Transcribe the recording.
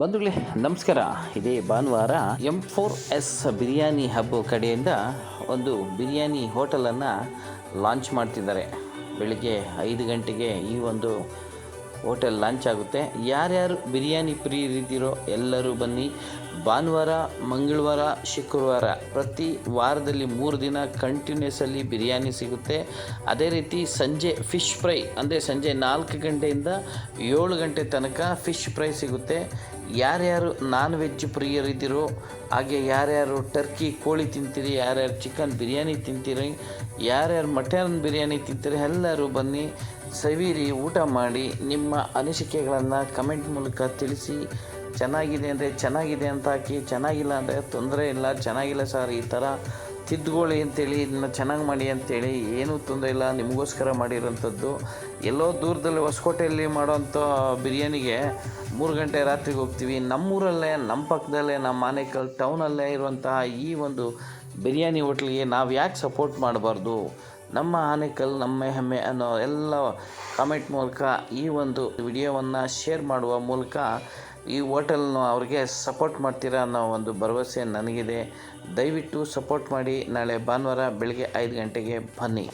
ಬಂಧುಗಳೇ, ನಮಸ್ಕಾರ. ಇದೇ ಭಾನುವಾರ M four S biryani hub ಕಡೆಯಿಂದ ಒಂದು ಬಿರಿಯಾನಿ ಹೋಟೆಲನ್ನು ಲಾಂಚ್ ಮಾಡ್ತಿದ್ದಾರೆ. ಬೆಳಿಗ್ಗೆ ಐದು ಗಂಟೆಗೆ ಈ ಒಂದು ಹೋಟೆಲ್ ಲಾಂಚ್ ಆಗುತ್ತೆ. ಯಾರ್ಯಾರು ಬಿರಿಯಾನಿ ಪ್ರಿಯರಿದ್ದೀರೋ ಎಲ್ಲರೂ ಬನ್ನಿ. ಭಾನುವಾರ, ಮಂಗಳವಾರ, ಶುಕ್ರವಾರ ಪ್ರತಿ ವಾರದಲ್ಲಿ ಮೂರು ದಿನ ಕಂಟಿನ್ಯೂಸಲ್ಲಿ ಬಿರಿಯಾನಿ ಸಿಗುತ್ತೆ. ಅದೇ ರೀತಿ ಸಂಜೆ ಫಿಶ್ ಫ್ರೈ ಅಂದರೆ ಸಂಜೆ ನಾಲ್ಕು ಗಂಟೆಯಿಂದ ಏಳು ಗಂಟೆ ತನಕ ಫಿಶ್ ಫ್ರೈ ಸಿಗುತ್ತೆ. ಯಾರ್ಯಾರು ನಾನ್ ವೆಜ್ ಪ್ರಿಯರಿದ್ದೀರೋ, ಹಾಗೆ ಯಾರ್ಯಾರು ಟರ್ಕಿ ಕೋಳಿ ತಿಂತೀರಿ, ಯಾರ್ಯಾರು ಚಿಕನ್ ಬಿರಿಯಾನಿ ತಿಂತೀರಿ, ಯಾರ್ಯಾರು ಮಟನ್ ಬಿರಿಯಾನಿ ತಿಂತೀರಿ, ಎಲ್ಲರೂ ಬನ್ನಿ, ಸವಿರಿ ಊಟ ಮಾಡಿ, ನಿಮ್ಮ ಅನಿಸಿಕೆಗಳನ್ನು ಕಮೆಂಟ್ ಮೂಲಕ ತಿಳಿಸಿ ಚೆನ್ನಾಗಿದೆ ಅಂದರೆ ಚೆನ್ನಾಗಿದೆ ಅಂತ ಹಾಕಿ, ಚೆನ್ನಾಗಿಲ್ಲ ಅಂದರೆ ತೊಂದರೆ ಇಲ್ಲ, ಚೆನ್ನಾಗಿಲ್ಲ ಸರ್, ಈ ಥರ ತಿದ್ದುಕೊಳ್ಳಿ ಅಂತೇಳಿ ಇದನ್ನ ಚೆನ್ನಾಗಿ ಮಾಡಿ ಅಂತೇಳಿ ಏನೂ ತೊಂದರೆ ಇಲ್ಲ, ನಿಮಗೋಸ್ಕರ ಮಾಡಿರೋಂಥದ್ದು. ಎಲ್ಲೋ ದೂರದಲ್ಲಿ ಹೊಸಕೋಟೆಯಲ್ಲಿ ಮಾಡೋಂಥ ಬಿರಿಯಾನಿಗೆ ಮೂರು ಗಂಟೆ ರಾತ್ರಿಗೆ ಹೋಗ್ತೀವಿ. ನಮ್ಮೂರಲ್ಲೇ, ನಮ್ಮ ಪಕ್ಕದಲ್ಲೇ, ನಮ್ಮ ಆನೇಕಲ್ ಟೌನಲ್ಲೇ ಇರುವಂತಹ ಈ ಒಂದು ಬಿರಿಯಾನಿ ಹೋಟ್ಲಿಗೆ ನಾವು ಯಾಕೆ ಸಪೋರ್ಟ್ ಮಾಡಬಾರ್ದು? ನಮ್ಮ ಆನೇಕಲ್, ನಮ್ಮ ಹೆಮ್ಮೆ ಅನ್ನೋ ಎಲ್ಲ ಕಾಮೆಂಟ್ ಮೂಲಕ ಈ ಒಂದು ವಿಡಿಯೋವನ್ನು ಶೇರ್ ಮಾಡುವ ಮೂಲಕ ಈ ಹೋಟೆಲ್ನ ಅವ್ರಿಗೆ ಸಪೋರ್ಟ್ ಮಾಡ್ತೀರಾ ಅನ್ನೋ ಒಂದು ಭರವಸೆ ನನಗಿದೆ. ದಯವಿಟ್ಟು ಸಪೋರ್ಟ್ ಮಾಡಿ. ನಾಳೆ ಭಾನುವಾರ ಬೆಳಗ್ಗೆ ಐದು ಗಂಟೆಗೆ ಬನ್ನಿ.